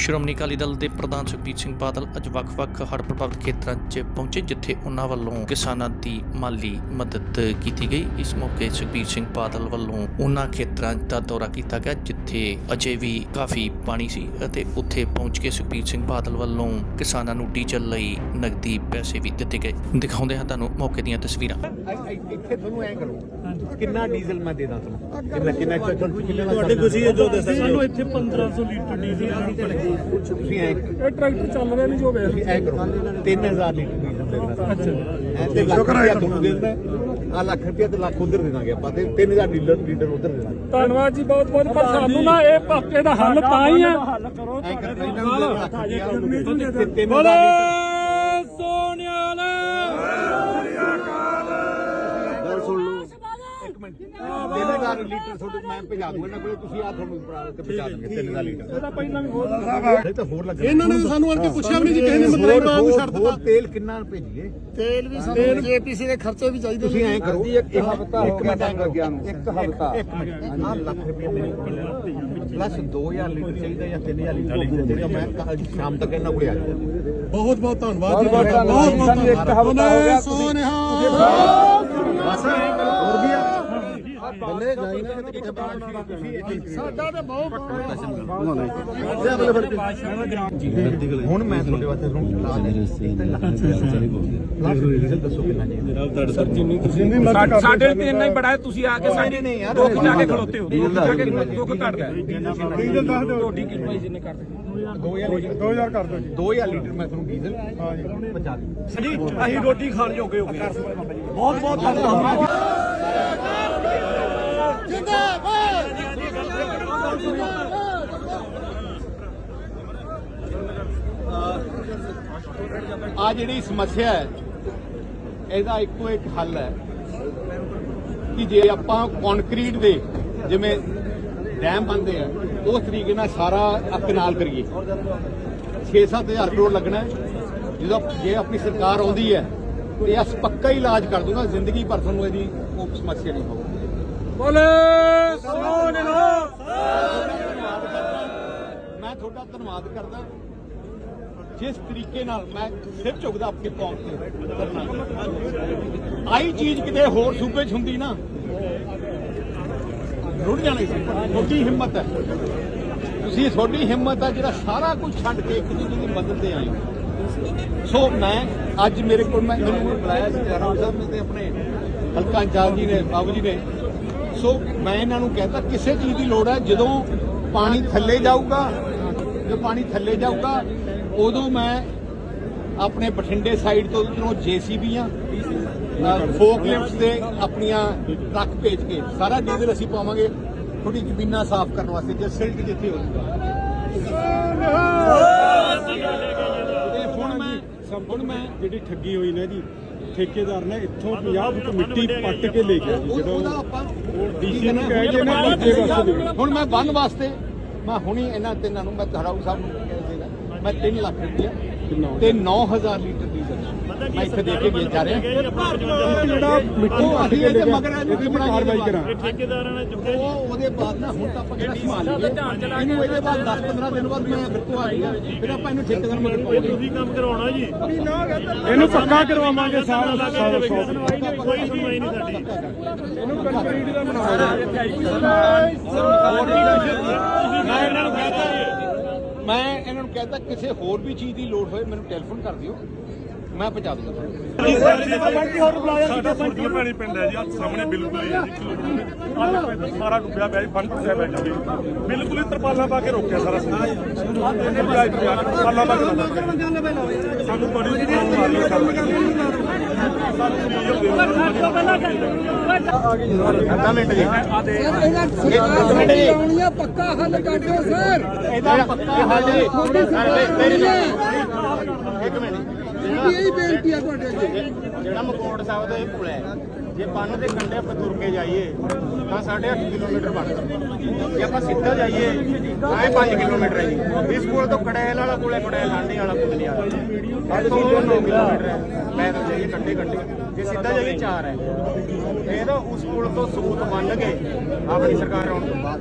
ਸ਼੍ਰੋਮਣੀ ਅਕਾਲੀ ਦਲ ਦੇ ਪ੍ਰਧਾਨ ਸੁਖਬੀਰ ਸਿੰਘ ਬਾਦਲ ਅੱਜ ਵੱਖ-ਵੱਖ ਹੜ੍ਹ ਪ੍ਰਭਾਵਿਤ ਖੇਤਰਾਂ 'ਚ ਪਹੁੰਚੇ ਜਿੱਥੇ ਉਹਨਾਂ ਵੱਲੋਂ ਕਿਸਾਨਾਂ ਦੀ ਮਾਲੀ ਮਦਦ ਕੀਤੀ ਗਈ। ਇਸ ਮੌਕੇ ਸੁਖਬੀਰ ਸਿੰਘ ਬਾਦਲ ਵੱਲੋਂ ਉਹਨਾਂ ਖੇਤਰਾਂ ਦਾ ਦੌਰਾ ਕੀਤਾ ਗਿਆ ਜਿੱਥੇ ਅਜੇ ਵੀ ਕਾਫੀ ਪਾਣੀ ਸੀ ਅਤੇ ਉੱਥੇ ਪਹੁੰਚ ਕੇ ਸੁਖਬੀਰ ਸਿੰਘ ਬਾਦਲ ਵੱਲੋਂ ਕਿਸਾਨਾਂ ਨੂੰ ਡੀਜ਼ਲ ਲਈ ਨਗਦੀ ਪੈਸੇ ਵੀ ਦਿੱਤੇ ਗਏ। ਦਿਖਾਉਂਦੇ ਹਾਂ ਤੁਹਾਨੂੰ ਮੌਕੇ ਦੀਆਂ ਤਸਵੀਰਾਂ। ਇੱਥੇ ਤੁਹਾਨੂੰ ਐ ਕਰੋ ਕਿੰਨਾ ਡੀਜ਼ਲ ਮੈਂ ਦੇ ਦਾਂ ਤੁਹਾਨੂੰ? ਕਿੰਨਾ ਕਿੰਨਾ ਤੁਹਾਡੇ ਹੈ ਜੋ ਦੱਸ ਸਾਨੂੰ ਇੱਥੇ 1500 ਲੀਟਰ ਡੀਜ਼ਲ ਆ ਤੁਸੀਂ ਐ ਇਹ ਟਰੈਕਟਰ ਚੱਲ ਰਿਹਾ ਨਹੀਂ ਜੋ ਵੇਖ ਤੁਸੀਂ ਐ ਕਰੋ 3000 ਲੀਟਰ ਡੀਜ਼ਲ ਦੇ ਦਾਂ ਅੱਛਾ। ਤੇ ਲੱਖ ਰੁਪਇਆ ਤੁਹਾਨੂੰ। ਦੇ ਦਿੰਦਾ ਆ ਲੱਖ ਰੁਪਇਆ ਤੇ ਲੱਖ ਉਧਰ ਦੇ ਦਾਂਗੇ ਆਪਾਂ ਤੇ 3000 ਲੀਟਰ ਲੀਟਰ ਉਧਰ ਦੇ ਦਾਂਗੇ। ਧੰਨਵਾਦ ਜੀ ਬਹੁਤ ਬਹੁਤ ਪਰ ਸਾਨੂੰ ਨਾ ਇਹ ਪਾਪੇ ਦਾ ਹੱਲ ਤਾਂ ਹੀ ਹੈ ਐ ਕਰ ਇਹਨਾਂ ਨੂੰ ਦੇ ਲੱਖ ਰੁਪਇਆ ਤੇ 3000 ਬੋਲੇ ਲੀਟਰ ਸੋਨਿਆਲ ਗੱਲ ਸੁਣ ਲਓ ਇੱਕ ਮਿੰਟ 3000 ਲੀਟਰ ਤੁਹਾਡੇ ਮੈਂ ਭਜਾ ਦੂੰਗਾ ਇਹਨਾਂ ਕੋਲੇ ਤੁਸੀਂ ਆ ਤੁਹਾਨੂੰ ਭਰਾ ਤੇ ਪਹੁੰਚਾ ਦਾਂਗੇ 3000 ਲੀਟਰ। ਇਹਦਾ ਪਹਿਲਾਂ ਵੀ ਬਹੁਤ ਇਹ ਤਾਂ ਹੋਰ ਲੱਗਣਾ ਇਹਨਾਂ ਨੇ ਸਾਨੂੰ ਅੜ ਕੇ ਪੁੱਛਿਆ ਵੀ ਨਹੀਂ ਜੀ ਕਿਸੇ ਨੇ ਮਤਲਬ ਬਾਗ ਨੂੰ ਛੱਡ ਹੋਰ ਦਿੱਤਾ ਤੇਲ ਕਿੰਨਾ ਭੇਜੀਏ? ਤੇਲ ਵੀ ਸਾਨੂੰ ਜੇਪੀਸੀ ਦੇ ਖਰਚੇ ਵੀ ਚਾਹੀਦੇ ਤੁਸੀਂ ਐਂ ਕਰੋ ਇੱਕ ਹਫਤਾ ਇੱਕ ਮਿੰਟ ਐਂ ਕਰੋ ਇੱਕ ਹਫਤਾ। ਇੱਕ ਮਿੰਟ। ਆਹ ਲੱਖ ਰੁਪਏ ਮੇਰੇ ਕੋਲ ਪਲੱਸ 2000 ਲੀਟਰ ਚਾਹੀਦਾ ਜਾਂ 3000 ਲੀਟਰ ਜਿਹੜਾ ਮੈਂ ਸ਼ਾਮ ਤੱਕ ਇਹਨਾਂ ਕੋਲੇ ਆ ਜਾਊਗਾ। ਬਹੁਤ ਬਹੁਤ ਧੰਨਵਾਦ ਜੀ। ਬਹੁਤ ਬਹੁਤ ਇੱਕ ਹਫ਼ਤਾ ਹੋ ਗਿਆ, ਤੁਸੀਂ- ਸੋਨਿਹਾ। ਬੱਲੇ ਜਾਈ ਨਾ ਤੇ ਕਿੱਥੇ ਬਾਹਰ ਤੁਸੀਂ ਸਾਡਾ ਤੇ ਬਹੁਤ ਹੁਣ ਮੈਂ ਤੁਹਾਡੇ ਵਾਸਤੇ ਤੁਹਾਨੂੰ ਲਾ ਦੇ ਡੀਜ਼ਲ ਦੱਸੋ ਕਿੰਨਾ ਜੀ ਸਾਡੇ ਤੇ ਇੰਨਾ ਹੀ ਬੜਾ ਹੈ ਤੁਸੀਂ ਆ ਕੇ ਸਾਡੇ ਨੇ ਯਾਰ ਦੁੱਖ ਜਾ ਕੇ ਖਲੋਤੇ ਹੋ ਦੁੱਖ ਜਾ ਕੇ ਦੁੱਖ ਘਟਦਾ ਹੈ ਡੀਜ਼ਲ ਦੱਸ ਦਿਓ ਤੁਹਾਡੀ ਕੀ ਭਾਈ ਜੀ ਨੇ ਕਰ 2000 ਲੀਟਰ 2000 ਕਰ ਦਿਓ ਜੀ 2000 ਲੀਟਰ ਮੈਂ ਤੁਹਾਨੂੰ ਡੀਜ਼ਲ ਹਾਂ ਜੀ ਪਹੁੰਚਾ ਦੂੰ ਜੀ ਅਸੀਂ ਰੋਟੀ ਖਾਣ ਜੋਗੇ ਹੋ ਗਏ ਬਹੁਤ ਬਹੁਤ ਧੰਨਵਾਦ ਆ ਜਿਹੜੀ ਸਮੱਸਿਆ ਹੈ, ਇਹਦਾ ਇੱਕੋ ਇੱਕ ਹੱਲ ਹੈ ਕਿ ਜੇ ਆਪਾਂ ਕੰਕਰੀਟ ਦੇ ਜਿਵੇਂ ਡੈਮ ਬੰਦੇ ਆ, ਉਸ ਤਰੀਕੇ ਨਾਲ ਸਾਰਾ ਕਨਾਲ ਕਰੀਏ। 6-7000 ਕਰੋੜ ਲੱਗਣਾ ਜਦੋਂ ਜੇ ਆਪਣੀ ਸਰਕਾਰ ਆਉਂਦੀ ਹੈ, ਤੇ ਅਸ ਪੱਕਾ ਹੀ ਇਲਾਜ ਕਰ ਦੂੰਗਾ, ਜ਼ਿੰਦਗੀ ਭਰ ਤੁਹਾਨੂੰ ਇਹਦੀ ਉਹ ਸਮੱਸਿਆ ਨਹੀਂ ਹੋਊਗੀ। ਬੋਲੇ ਸੋਨਿਆਲ ਮੈਂ ਤੁਹਾਡਾ ਧੰਨਵਾਦ ਕਰਦਾ। ਜਿਸ ਤਰੀਕੇ ਨਾਲ ਮੈਂ ਸਿਰ ਝੁਕਦਾ ਆਪਣੀ ਕੌਮ ਤੇ ਆਈ ਚੀਜ਼ ਕਿਤੇ ਹੋਰ ਸੂਬੇ 'ਚ ਹੁੰਦੀ ਨਾ, ਰੁੜ ਜਾਣੀ ਸੀ। ਤੁਹਾਡੀ ਹਿੰਮਤ ਹੈ। ਤੁਸੀਂ ਤੁਹਾਡੀ ਹਿੰਮਤ ਹੈ ਜਿਹੜਾ ਸਾਰਾ ਕੁਝ ਛੱਡ ਕੇ ਇੱਕ ਦੂਜੇ ਦੀ ਮਦਦ ਤੇ ਆਏ ਹੋ। ਸੋ ਮੈਂ ਅੱਜ ਮੇਰੇ ਕੋਲ ਮੈਂ ਮੈਨੂੰ ਬੁਲਾਇਆ ਸੀ ਜਰਾਮ ਸਾਹਿਬ ਨੇ ਤੇ ਆਪਣੇ ਹਲਕਾ ਇੰਚਾਰਜ ਜੀ ਨੇ, ਬਾਬੂ ਜੀ ਨੇ। ਸੋ ਮੈਂ ਇਹਨਾਂ ਨੂੰ ਕਹਿੰਦਾ ਕਿਸੇ ਚੀਜ਼ ਦੀ ਲੋੜ ਹੈ ਜਦੋਂ ਪਾਣੀ ਥੱਲੇ ਜਾਊਗਾ ਜਦੋਂ ਪਾਣੀ ਥੱਲੇ ਜਾਊਗਾ ਉਦੋਂ ਮੈਂ ਆਪਣੇ ਬਠਿੰਡੇ ਸਾਈਡ ਤੋਂ ਉਧਰੋਂ ਜੀਸੀਬੀਆਂ ਫੋਕ ਲਿਫਟਸ ਦੇ ਆਪਣੀਆਂ ਟਰੱਕ ਭੇਜ ਕੇ ਸਾਰਾ ਡੀਜ਼ਲ ਅਸੀਂ ਪਾਵਾਂਗੇ ਥੋੜੀ ਜ਼ਮੀਨਾਂ ਸਾਫ਼ ਕਰਨ ਵਾਸਤੇ ਜੇ ਸਿਲਟ ਜਿੱਥੇ ਹੋਊਗਾ ਹੁਣ ਮੈਂ ਹੁਣ ਮੈਂ ਜਿਹੜੀ ਠੱਗੀ ਹੋਈ ਨਾ ਜੀ ਠੇਕੇਦਾਰ ਨੇ ਇੱਥੋਂ 50 ਫੁੱਟ ਮਿੱਟੀ ਪੱਟ ਕੇ ਲੈ ਗਿਆ ਜੀ ਉਹ- ਉਹਦਾ ਆਪਾਂ DC ਨੂੰ ਕਹਿ ਕੇ ਨਾ ਬੱਚੇ ਵਾਸਤੇ ਦੇ। ਹੁਣ ਮੈਂ ਬੰਨ ਵਾਸਤੇ ਮੈਂ ਹੁਣੀ ਇਹਨਾਂ ਤਿੰਨਾਂ ਨੂੰ ਮੈਂ ਧੜਾਊ ਸਾਹਿਬ ਨੂੰ ਕਹਿ ਦੇਗਾ ਮੈਂ 3 ਲੱਖ ਰੁਪਇਆ ਤੇ 9000 ਲੀਟਰ ਡੀਜ਼ਲ। ਮੈਂ ਇੱਥੇ ਦੇ ਕੇ ਜਾ ਰਿਹਾ। ਜਿਹੜਾ ਕੇ ਲੈ ਇਹਦੇ ਗਿਆ? ਮਗਰ ਇਹਨੂੰ ਇਹਦੀ ਬਣਾਈਏ ਕਾਰਵਾਈ ਕਰਾਂ। ਉਹ ਉਹਦੇ ਬਾਅਦ ਨਾ ਹੁਣ ਤਾਂ ਆਪਾਂ ਕਿਹੜਾ ਸੰਭਾਲ ਲਈਏ। ਇਹਨੂੰ ਇਹਦੇ ਬਾਅਦ 10 15 ਦਿਨ ਬਾਅਦ ਮੈਂ ਫਿਰ ਤੋਂ ਆ ਜਾਊਗਾ। ਫਿਰ ਆਪਾਂ ਇਹਨੂੰ ਠੇਕੇਦਾਰ ਮਗਰ ਪਾਉਂਗੇ ਤੁਸੀਂ ਕੰਮ ਕਰਵਾਉਣਾ ਜੀ। ਇਹਨੂੰ ਪੱਕਾ ਕਰਵਾਵਾਂਗੇ ਸਾਰਾ ਸਾਰਾ ਸੌ ਕੋਈ ਸੁਣਵਾਈ ਨਹੀਂ ਸਾਡੀ। ਇਹਨੂੰ ਕੰਕਰੀਟ ਦਾ ਬਣਾ ਮੈਂ ਇਹਨਾਂ ਨੂੰ ਕਹਤਾ ਮੈਂ ਇਹਨਾਂ ਨੂੰ ਕਹਤਾ ਕਿਸੇ ਹੋਰ ਵੀ ਚੀਜ਼ ਦੀ ਲੋੜ ਹੋਏ ਮੈਨੂੰ ਟੈਲੀਫੋਨ ਕਰ ਦਿਓ। ਮੈਂ ਪਹੁੰਚਾ ਦੂੰਗਾ ਤੁਹਾਨੂੰ ਸਾਡਾ ਸੁਰਜਲ ਭੈਣੀ ਪਿੰਡ ਹੈ ਜੀ ਆਹ ਸਾਹਮਣੇ ਬਿਲਕੁਲ ਹੀ ਹੈ ਜੀ। ਕਿਲੋਮੀਟਰ ਪਿੰਡ ਸਾਰਾ ਡੁੱਬਿਆ ਪਿਆ ਜੀ ਬੰਨ ਟੁੱਟਿਆ ਪਿਆ ਜੀ। ਬਿਲਕੁਲ ਹੀ ਤਰਪਾਲਾਂ ਪਾ ਕੇ ਰੋਕਿਆ ਸਾਰਾ ਸਮਾਨ। ਆਹ ਤਿੰਨ ਵੀ ਆਈ ਤਰਪਾਲਾਂ ਪਾ ਕੇ ਰੋਕਿਆ। ਸਾਨੂੰ ਬੜੀ ਪ੍ਰੋਬਲਮ ਆ ਰਹੀ ਹੈ। ਮਿੰਟ ਜੀ। ਇਹਦਾ ਮਿੰਟ ਜੀ। ਪੱਕਾ ਹੱਲ ਕਰ ਦਿਓ ਸਰ। ਇਹਦਾ ਪੱਕਾ ਹੱਲ ਜੀ। ਮੇਰੀ ਇੱਕ ਮਿੰਟ ਇਹ ਬੇਨਤੀ ਹੈ ਤੁਹਾਡੇ ਅੱਗੇ। ਜਿਹੜਾ ਮਕੌੜ ਸਾਹਿਬ ਦਾ ਇਹ ਪੁਲ ਹੈ, ਜੇ ਬੰਨ ਦੇ ਕੰਢੇ ਆਪਾਂ ਤੁਰ ਕੇ ਜਾਈਏ, ਤਾਂ 8.5 ਕਿਲੋਮੀਟਰ ਬਣਦਾ ਜੇ ਆਪਾਂ ਸਿੱਧਾ ਜਾਈਏ, ਤਾਂ ਇਹ 5 ਕਿਲੋਮੀਟਰ ਹੈ ਜੀ। ਇਸ ਪੁਲ ਤੋਂ ਕੜੈਲ ਵਾਲਾ ਪੁਲ ਹੈ, ਕੜੈਲ ਲਾਂਡੇ ਵਾਲਾ ਪੁਲ ਨਹੀਂ ਆਦਾ 9 ਕਿਲੋਮੀਟਰ ਹੈ। ਮੈਂ ਤਾਂ ਜਾਈਏ ਕੰਢੇ ਕੰਢੇ ਜੇ ਸਿੱਧਾ ਜਾਈਏ 4 ਹੈ। ਇਹ ਤਾਂ ਉਸ ਪੁਲ ਤੋਂ ਸੂਤ ਬੰਨ ਕੇ ਆਪਣੀ ਸਰਕਾਰ ਆਉਣ ਤੋਂ ਬਾਅਦ।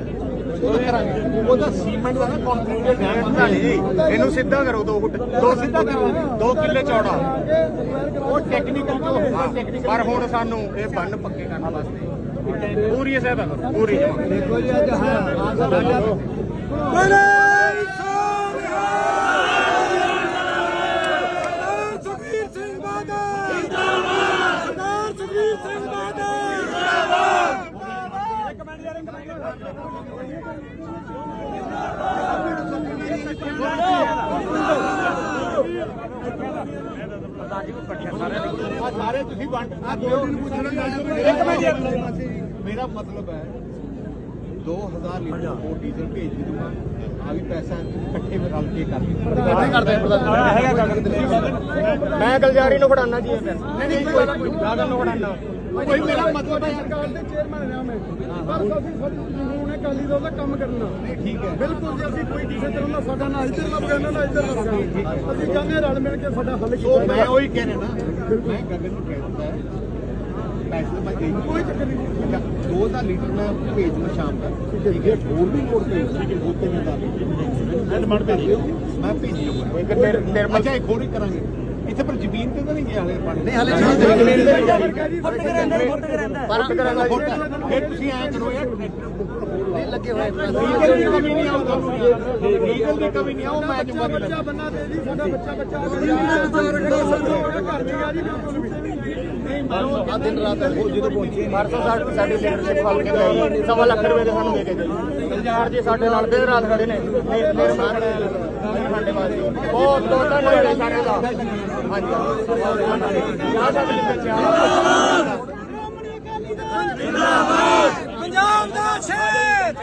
ਉਹ ਤਾਂ ਕਰਾਂਗੇ ਉਹਦਾ ਸੀਮੈਂਟ ਦਾ ਨਾ ਕੰਕਰੀਟ ਦੇ ਡੈਮ ਹੁੰਦਾ ਜੀ ਇਹਨੂੰ ਸਿੱਧਾ ਕਰੋ 2 ਫੁੱਟ। ਦੋ ਸਿੱਧਾ ਕਰਾਂਗੇ 2 ਕਿੱਲੇ ਚੌੜਾ। ਉਹ ਟੈਕਨੀਕਲ ਜੋ ਹੋਊਗਾ ਟੈਕਨੀਕਲ ਪਰ ਹੁਣ ਸਾਨੂੰ ਇਹ ਬੰਨ ਪੱਕੇ ਕਰਨ ਵਾਸਤੇ। ਪੂਰੀ ਸਹਾਇਤਾ ਕਰੋ ਪੂਰੀ ਜਮਾ ਦੇਖੋ ਜੀ ਅੱਜ ਹਾਂ ਸਾਡਾ ਸੁਖਬੀਰ ਸਿੰਘ ਬਾਦਲ ਜਿੰਦਾਬਾਦ ਸਰਦਾਰ ਸੁਖਬੀਰ ਸਿੰਘ ਬਾਦਲ ਜਿੰਦਾਬਾਦ ਆ ਸਾਰੇ ਤੁਸੀਂ ਵੰਡ ਆ ਦਿਓ ਇੱਕ ਮਿੰਟ। ਮੇਰਾ ਮਤਲਬ ਹੈ 2000 ਲੀਟਰ ਹੋਰ ਡੀਜ਼ਲ ਭੇਜ ਦੂੰਗਾ ਆ ਵੀ ਪੈਸਾ ਇਕੱਠੇ ਰਲ ਕੇ ਕਰ ਇਕੱਠੇ ਕਰਦੇ ਮੈਂ ਗਲਜਾਰੀ ਨੂੰ ਫੜਾਣਾ ਜੀ ਨਹੀਂ ਨਹੀਂ ਕੋਈ ਗਾਗਰ ਨੂੰ ਫੜਾਣਾ ਕੋਈ ਮੇਰਾ ਮਤਲਬ ਹੈ ਸਰਕਾਰ ਦੇ ਚੇਅਰਮੈਨ ਰਿਹਾ ਮੈਂ। ਪਰ ਅਸੀਂ ਸਾਡੀ ਕਾਨੂੰਨ ਹੈ ਕਾਲੀ ਦਲ ਦਾ ਕੰਮ ਕਰਨਾ। ਠੀਕ ਹੈ। ਬਿਲਕੁਲ ਜੀ ਅਸੀਂ ਕੋਈ ਕਿਸੇ ਤਰ੍ਹਾਂ ਦਾ ਸਾਡਾ ਨਾ ਇੱਧਰ ਦਾ ਬਗਾਨਾ ਨਾ ਇੱਧਰ ਦਾ ਬਗਾਨਾ ਅਸੀਂ ਚਾਹੁੰਦੇ ਰਲ ਮਿਲ ਕੇ ਸਾਡਾ ਹੱਲ ਕੀਤਾ ਮੈਂ ਉਹੀ ਕਹਿ ਰਿਹਾ ਨਾ। ਮੈਂ ਗਗਨ ਨੂੰ ਕਹਿ ਦਿੱਤਾ ਹੈ ਪੈਸੇ ਤਾਂ ਮੈਂ ਦੇ ਦੂੰਗਾ। ਕੋਈ ਚੱਕਰ ਨਹੀਂ। ਠੀਕ ਹੈ ਦੋ ਦਾ ਲੀਟਰ ਮੈਂ ਭੇਜ ਦੂੰ ਸ਼ਾਮ ਤੱਕ। ਠੀਕ ਹੈ। ਹੋਰ ਵੀ ਲੋੜ ਪਈ ਠੀਕ ਹੈ। ਹੋਤੇ ਮੈਂ ਦਾ ਮੈਂ ਡਿਮਾਂਡ ਭੇਜ ਦਿਓ। ਮੈਂ ਭੇਜ ਦੂੰਗਾ ਅੱਛਾ ਇੱਕ ਹੋਰ ਹੀ ਕਰਾਂਗੇ। ਇੱਥੇ ਪਰ ਜ਼ਮੀਨ ਤੇ ਤਾਂ ਨਹੀਂ ਗਿਆ ਹਲੇ ਪਾਣੀ ਨਹੀਂ ਹਲੇ ਜ਼ਮੀਨ ਦੇ ਫੁੱਟ ਕੇ ਰਹਿੰਦਾ ਫੁੱਟ ਕੇ ਰਹਿੰਦਾ ਪਰ ਕਰਾਂਗਾ ਜੀ ਫਿਰ ਤੁਸੀਂ ਐਂ ਕਰੋ ਯਾਰ। ਨਹੀਂ ਲੱਗੇ ਹੋਏ। ਲੀਗਲ ਦੀ ਕਮੀ ਨਹੀਂ ਆਉ ਤੁਹਾਨੂੰ ਲੀਗਲ ਦੀ ਕਮੀ ਨਹੀਂ ਆਉ ਮੈਂ ਬੱਚਾ ਜੁਮਾ ਬੱਚਾ ਬੰਨਾ ਦੇ ਜੀ ਸਾਡਾ ਬੱਚਾ ਬੱਚਾ ਸਾਡਾ ਘਰ ਨਹੀਂ ਆ ਜੀ ਬਿਲਕੁਲ ਵੀ ਆ ਦਿਨ ਰਾਤ ਉਹ ਜਦੋਂ ਪਹੁੰਚੀ ਪਰਸੋਂ ਸਾਡੀ ਸਾਡੀ ਲੀਡਰਸ਼ਿਪ ਫਲ ਕੇ ਗਈ ਸਵਾ ਲੱਖ ਰੁਪਏ ਦੇ ਸਾਨੂੰ ਦੇ ਕੇ ਗਏ। ਗਲਜਾਰ ਜੀ ਸਾਡੇ ਨਾਲ ਦਿਨ ਰਾਤ ਖੜੇ ਨੇ। ਮੇਰੇ ਮੇਰੇ ਮਾਰੇ ਸਾਡੇ ਵਾਸਤੇ ਬਹੁਤ ਬਹੁਤ ਧੰਨਵਾਦ ਸਾਰਿਆਂ ਦਾ। ਹਾਂਜੀ। ਜਾ ਸਕਦੇ ਬੱਚਿਆਂ ਪੰਜਾਬ ਦਾ ਸ਼ੇਰ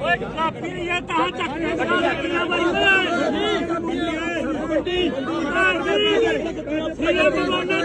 ਓਏ ਕਾਪੀ ਇਹ ਤਾਂ ਚੱਕ ਕੇ ਸਾਡੀਆਂ ਬਾਈ ਕਬੱਡੀ ਕਬੱਡੀ ਇਹ